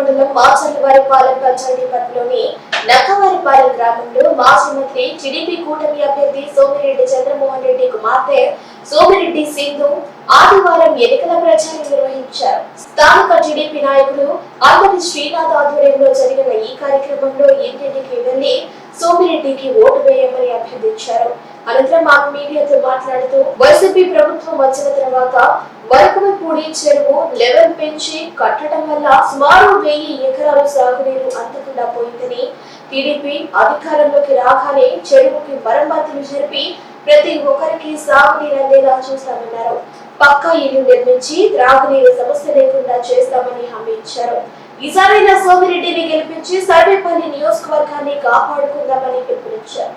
మండలం మాచర్లవారిపాలెం పంచాయతీ పరిధిలోని నక్కవారిపాలెం గ్రామంలో మాజీ మంత్రి టీడీపీ కూటమి అభ్యర్థి సోమిరెడ్డి చంద్రమోహన్ రెడ్డి కుమార్తె సోమిరెడ్డి సింధు ఆదివారం ఎన్నికల ప్రచారం నిర్వహించారు. స్థానిక టీడీపీ నాయకులు అంబటి శ్రీనాథ్ ఆధ్వర్యంలో జరిగిన ఈ కార్యక్రమంలో ఇంటింటికి వెళ్ళి సోమిరెడ్డికి ఓటు వేయమని అభ్యర్థించారు. అనంతరం మాకు మీడియాతో మాట్లాడుతూ వైసీపీ ప్రభుత్వం వచ్చిన తర్వాత వరకుమపూడి చెరువు లెవెల్ పెంచి కట్టడం వల్ల సుమారు వెయ్యి ఎకరాలు సాగునీరు అందకుండా పోయిందని టీడీపీ అధికారంలోకి రాగానే చెరువుకి మరమ్మతులు జరిపి ప్రతి ఒక్కరికి సాగునీరు అందేలా చూస్తామన్నారు. పక్కా ఇల్లు నిర్మించి త్రాగునీరు సమస్య లేకుండా చేస్తామని హామీ ఇచ్చారు. ఈసారైనా సోమిరెడ్డిని గెలిపించి సర్వేపల్లి నియోజకవర్గాన్ని కాపాడుకుందామని పిలుపునిచ్చారు.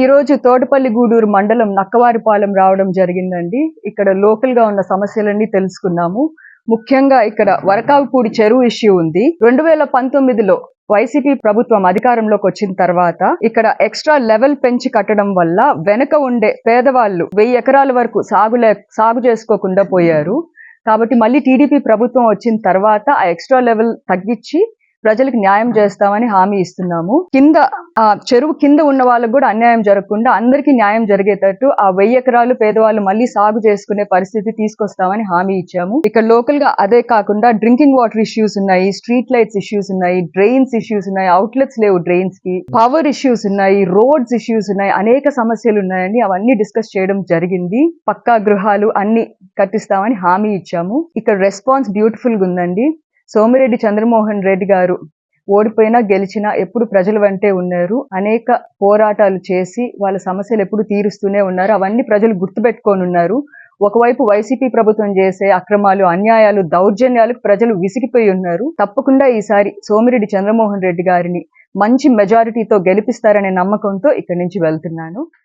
ఈ రోజు తోటపల్లి గూడూరు మండలం నక్కవారిపాలెం రావడం జరిగిందండి. ఇక్కడ లోకల్గా ఉన్న సమస్యలన్నీ తెలుసుకున్నాము. ముఖ్యంగా ఇక్కడ వరకావుపూడి చెరువు ఇష్యూ ఉంది. రెండు వేల పంతొమ్మిదిలో వైసీపీ ప్రభుత్వం అధికారంలోకి వచ్చిన తర్వాత ఇక్కడ ఎక్స్ట్రా లెవెల్ పెంచి కట్టడం వల్ల వెనక ఉండే పేదవాళ్ళు వెయ్యి ఎకరాల వరకు సాగులే సాగు చేసుకోకుండా పోయారు. కాబట్టి మళ్ళీ టీడీపీ ప్రభుత్వం వచ్చిన తర్వాత ఆ ఎక్స్ట్రా లెవెల్ తగ్గించి ప్రజలకు న్యాయం చేస్తామని హామీ ఇస్తున్నాము. కింద చెరువు కింద ఉన్న వాళ్ళకు కూడా అన్యాయం జరగకుండా అందరికీ న్యాయం జరిగేటట్టు ఆ వెయ్యి ఎకరాలు పేదవాళ్ళు మళ్ళీ సాగు చేసుకునే పరిస్థితి తీసుకొస్తామని హామీ ఇచ్చాము. ఇక్కడ లోకల్గా అదే కాకుండా డ్రింకింగ్ వాటర్ ఇష్యూస్ ఉన్నాయి స్ట్రీట్ లైట్స్ ఇష్యూస్ ఉన్నాయి డ్రైన్స్ ఇష్యూస్ ఉన్నాయి అవుట్లెట్స్ లేవు డ్రైన్స్కి పవర్ ఇష్యూస్ ఉన్నాయి రోడ్స్ ఇష్యూస్ ఉన్నాయి అనేక సమస్యలు ఉన్నాయని అవన్నీ డిస్కస్ చేయడం జరిగింది. పక్కా గృహాలు అన్ని కట్టిస్తామని హామీ ఇచ్చాము. ఇక్కడ రెస్పాన్స్ బ్యూటిఫుల్గా ఉందండి. సోమిరెడ్డి చంద్రమోహన్ రెడ్డి గారు ఓడిపోయినా గెలిచినా ఎప్పుడు ప్రజల వెంటే ఉన్నారు. అనేక పోరాటాలు చేసి వాళ్ళ సమస్యలు ఎప్పుడు తీరుస్తూనే ఉన్నారు. అవన్నీ ప్రజలు గుర్తుపెట్టుకొని ఉన్నారు ఒకవైపు వైసీపీ ప్రభుత్వం చేసే అక్రమాలు అన్యాయాలు దౌర్జన్యాలకు ప్రజలు విసిగిపోయి ఉన్నారు. తప్పకుండా ఈసారి సోమిరెడ్డి చంద్రమోహన్ రెడ్డి గారిని మంచి మెజారిటీతో గెలిపిస్తారనే నమ్మకంతో ఇక్కడి నుంచి వెళ్తున్నాను.